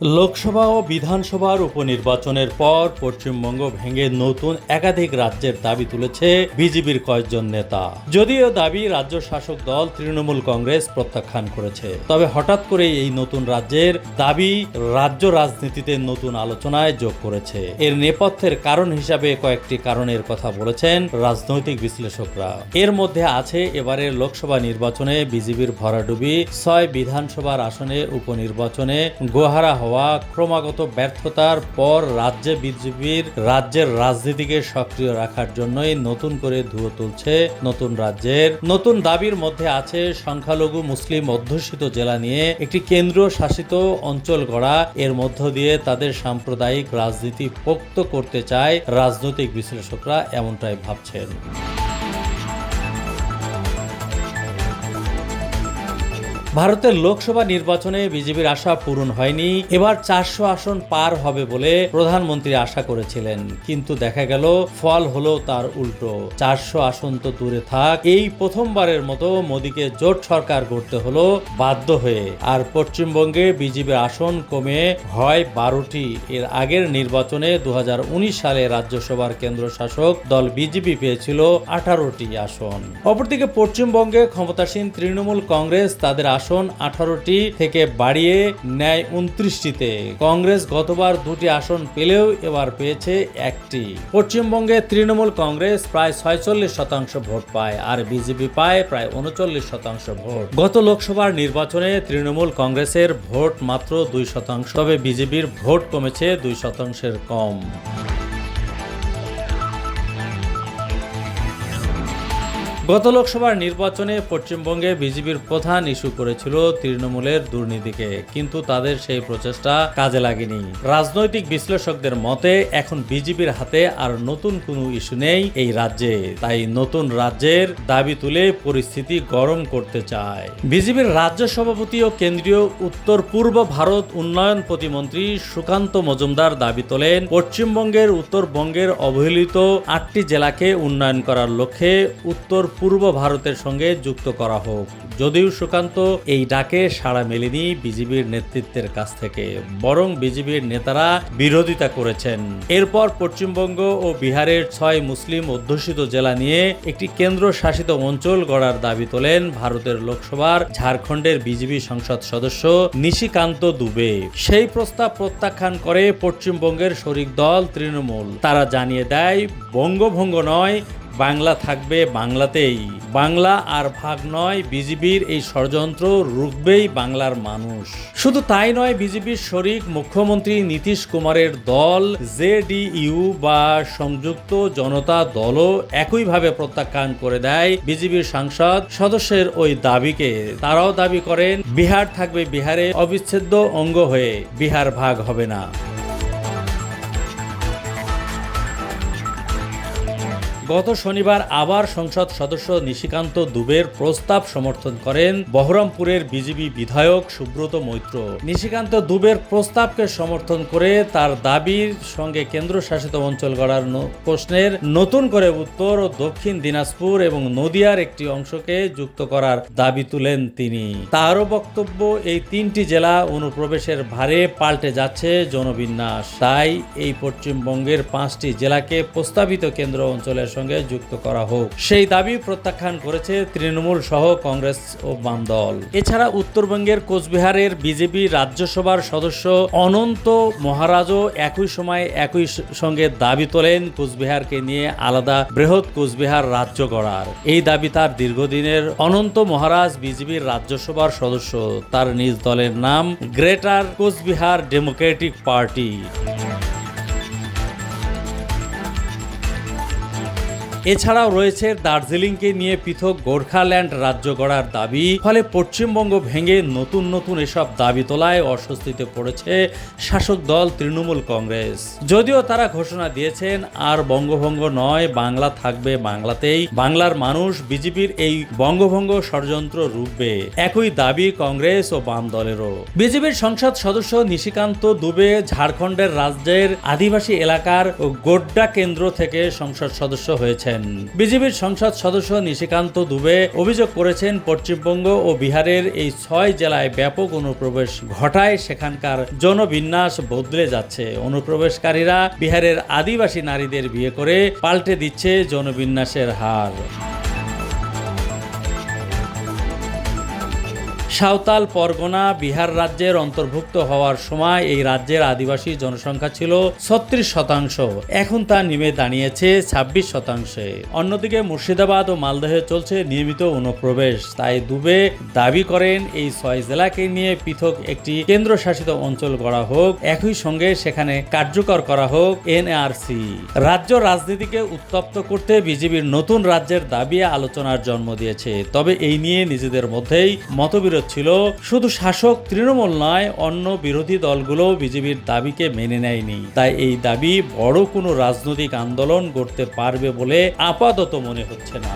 লোকসভা ও বিধানসভার উপনির্বাচনের পর পশ্চিমবঙ্গ ভেঙে নতুন একাধিক রাজ্যের দাবি তুলেছে বিজেপির কয়েকজন নেতা। যদিও দাবি রাজ্য শাসক দল তৃণমূল কংগ্রেস প্রত্যাখ্যান করেছে। তবে হঠাৎ করে এই নতুন রাজ্যের দাবি রাজ্য রাজনীতিতে নতুন আলোচনায় যোগ করেছে। এর নেপথ্যের কারণ হিসাবে কয়েকটি কারণের কথা বলেছেন রাজনৈতিক বিশ্লেষকরা। এর মধ্যে আছে এবারের লোকসভা নির্বাচনে বিজেপির ভরাডুবি ছয় বিধানসভার আসনে উপনির্বাচনে গোহারা হওয়া ক্রমাগত ব্যর্থতার পর রাজ্যে বিজেপির রাজ্যের রাজনীতিকে সক্রিয় রাখার জন্যই নতুন করে ধুয়ো তুলছে নতুন রাজ্যের নতুন দাবির মধ্যে আছে সংখ্যালঘু মুসলিম অধ্যুষিত জেলা নিয়ে একটি কেন্দ্র শাসিত অঞ্চল গড়া। এর মধ্য দিয়ে তাদের সাম্প্রদায়িক রাজনীতি পোক্ত করতে চায় রাজনৈতিক বিশ্লেষকরা, এমনটাই ভাবছেন। ভারতের লোকসভা নির্বাচনে বিজেপির আশা পূরণ হয়নি। এবার চারশো আসন পার হবে বলে প্রধানমন্ত্রী আশা করেছিলেন। কিন্তু দেখা গেল, ফল হলো তার উল্টো। চারশো আসন তো দূরে থাক। এই প্রথমবারের মতো মোদীকে জোট সরকার গড়তে হলো বাধ্য হয়ে। আর পশ্চিমবঙ্গে বিজেপির আসন কমে হয় বারোটি। এর আগের নির্বাচনে দু হাজার উনিশ সালে রাজ্যসভার কেন্দ্র শাসক দল বিজেপি পেয়েছিল আঠারোটি আসন। অপরদিকে পশ্চিমবঙ্গে ক্ষমতাসীন তৃণমূল কংগ্রেস তাদের আসন আঠারোটি থেকে বাড়িয়ে নেয় উনত্রিশটিতে। কংগ্রেস গতবার দুটি আসন পেলেও এবার পেয়েছে একটি। পশ্চিমবঙ্গে তৃণমূল কংগ্রেস প্রায় ছয়চল্লিশ শতাংশ ভোট পায় আর বিজেপি পায় প্রায় উনচল্লিশ শতাংশ ভোট। গত লোকসভার নির্বাচনে তৃণমূল কংগ্রেসের ভোট মাত্র দুই শতাংশ, তবে বিজেপির ভোট কমেছে দুই শতাংশের কম। গত লোকসভার নির্বাচনে পশ্চিমবঙ্গে বিজেপির প্রধান ইস্যু করেছিল তৃণমূলের দুর্নীতিকে, কিন্তু তাদের সেই প্রচেষ্টা কাজে লাগেনি। রাজনৈতিক বিশ্লেষকদের মতে, এখন বিজেপির হাতে আর নতুন কোনো ইস্যু নেই এই রাজ্যে। তাই নতুন রাজ্যের দাবি তুলে পরিস্থিতি গরম করতে চায়। বিজেপির রাজ্য সভাপতি ও কেন্দ্রীয় উত্তর পূর্ব ভারত উন্নয়ন প্রতিমন্ত্রী সুকান্ত মজুমদার দাবি তোলেন, পশ্চিমবঙ্গের উত্তরবঙ্গের অবহেলিত আটটি জেলাকে উন্নয়ন করার লক্ষ্যে উত্তর পূর্ব ভারতের সঙ্গে যুক্ত করা হোক। যদিও সুকান্ত এই ডাকে সাড়া মেলেনি বিজেপির নেতৃত্বের কাছ থেকে, বরং বিজেপির নেতারা বিরোধিতা করেছেন। এরপর পশ্চিমবঙ্গ ও বিহারের ছয় মুসলিম অধ্যুষিত জেলা নিয়ে একটি কেন্দ্র শাসিত অঞ্চল গড়ার দাবি তোলেন ভারতের লোকসভার ঝাড়খণ্ডের বিজেপি সংসদ সদস্য নিশিকান্ত দুবে। সেই প্রস্তাব প্রত্যাখ্যান করে পশ্চিমবঙ্গের শরিক দল তৃণমূল। তারা জানিয়ে দেয়, বঙ্গভঙ্গ নয় বাংলা থাকবে বাংলাতেই। বাংলা আর ভাগ নয় বিজেপির এই ষড়যন্ত্র রুখবেই বাংলার মানুষ। শুধু তাই নয় বিজেপির শরিক মুখ্যমন্ত্রী নীতিশ কুমারের দল, জেডিইউ বা সংযুক্ত জনতা দলও একইভাবে প্রত্যাখ্যান করে দেয় বিজেপির সাংসদ সদস্যের ওই দাবিকে। তারাও দাবি করেন, বিহার থাকবে বিহারে অবিচ্ছেদ্য অঙ্গ হয়ে বিহার ভাগ হবে না। গত শনিবার আবার সংসদ সদস্য নিশিকান্ত দুবের প্রস্তাব সমর্থন করেন বহরমপুরের বিজেপি বিধায়ক সুব্রত মৈত্র। নিশিকান্ত দুবের প্রস্তাবকে সমর্থন করে তার দাবির সঙ্গে কেন্দ্রশাসিত অঞ্চল গড়ার প্রশ্নের নতুন করে উত্তর ও দক্ষিণ দিনাজপুর এবং নদিয়ার একটি অংশকে যুক্ত করার দাবি তুলেন তিনি। তারও বক্তব্য, এই তিনটি জেলা অনুপ্রবেশের ভারে পাল্টে যাচ্ছে জনবিন্যাস। তাই এই পশ্চিমবঙ্গের পাঁচটি জেলাকে প্রস্তাবিত কেন্দ্র অঞ্চলের সঙ্গে যুক্ত করা হোক। সেই দাবি প্রত্যাখ্যান করেছে তৃণমূল সহ কংগ্রেস ও বাম দল এছাড়া উত্তরবঙ্গের কোচবিহারের বিজেপি রাজ্যসভার সদস্য অনন্ত মহারাজও একই সময় একই সঙ্গে দাবি তোলেন কোচবিহারকে নিয়ে আলাদা বৃহৎ কোচবিহার রাজ্য গড়ার। এই দাবি তার দীর্ঘদিনের। অনন্ত মহারাজ বিজেপির রাজ্যসভার সদস্য। তার নিজ দলের নাম গ্রেটার কোচবিহার ডেমোক্রেটিক পার্টি। এছাড়াও রয়েছে দার্জিলিংকে নিয়ে পৃথক গোর্খাল্যান্ড রাজ্য গড়ার দাবি। ফলে পশ্চিমবঙ্গ ভেঙে নতুন নতুন এসব দাবি তোলায় অস্বস্তিতে পড়েছে শাসক দল তৃণমূল কংগ্রেস। যদিও তারা ঘোষণা দিয়েছেন, আর বঙ্গভঙ্গ নয়, বাংলা থাকবে বাংলাতেই। বাংলার মানুষ বিজেপির এই বঙ্গভঙ্গ ষড়যন্ত্র রুখবে, একই দাবি কংগ্রেস ও বাম দলেরও। বিজেপির সংসদ সদস্য নিশিকান্ত দুবে ঝাড়খণ্ডের রাজ্যের আদিবাসী এলাকার গোড্ডা কেন্দ্র থেকে সংসদ সদস্য হয়েছেন। করছেন। বিজেপির সংসদ সদস্য নিশিকান্ত দুবে অভিযোগ করেছেন, পশ্চিমবঙ্গ ও বিহারের এই ছয় জেলায় ব্যাপক অনুপ্রবেশ ঘটায়, সেখানকার জনবিন্যাস বদলে যাচ্ছে। অনুপ্রবেশকারীরা বিহারের আদিবাসী নারীদের বিয়ে করে পাল্টে দিচ্ছে জনবিন্যাসের হার। সাঁওতাল পরগনা বিহার রাজ্যের অন্তর্ভুক্ত হওয়ার সময় এই রাজ্যের আদিবাসী জনসংখ্যা ছিল ছত্রিশ শতাংশ। এখন তা নেমে দাঁড়িয়েছে ছাব্বিশ শতাংশে। অন্যদিকে মুর্শিদাবাদ ও মালদহে চলছে নিয়মিত অনুপ্রবেশ। তাই দুবে দাবি করেন এই ছয় জেলাকে নিয়ে পৃথক একটি কেন্দ্রশাসিত অঞ্চল গড়া হোক, একই সঙ্গে সেখানে কার্যকর করা হোক এনআরসি। রাজ্য রাজনীতিকে উত্তপ্ত করতে বিজেপির নতুন রাজ্যের দাবি আলোচনার জন্ম দিয়েছে। তবে এই নিয়ে নিজেদের মধ্যেই মতবিরোধ ছিল। শুধু শাসক তৃণমূল নয়, অন্য বিরোধী দলগুলো বিজেপির দাবিকে মেনে নেয়নি। তাই এই দাবি বড় কোনো রাজনৈতিক আন্দোলন গড়তে পারবে বলে আপাতত মনে হচ্ছে না।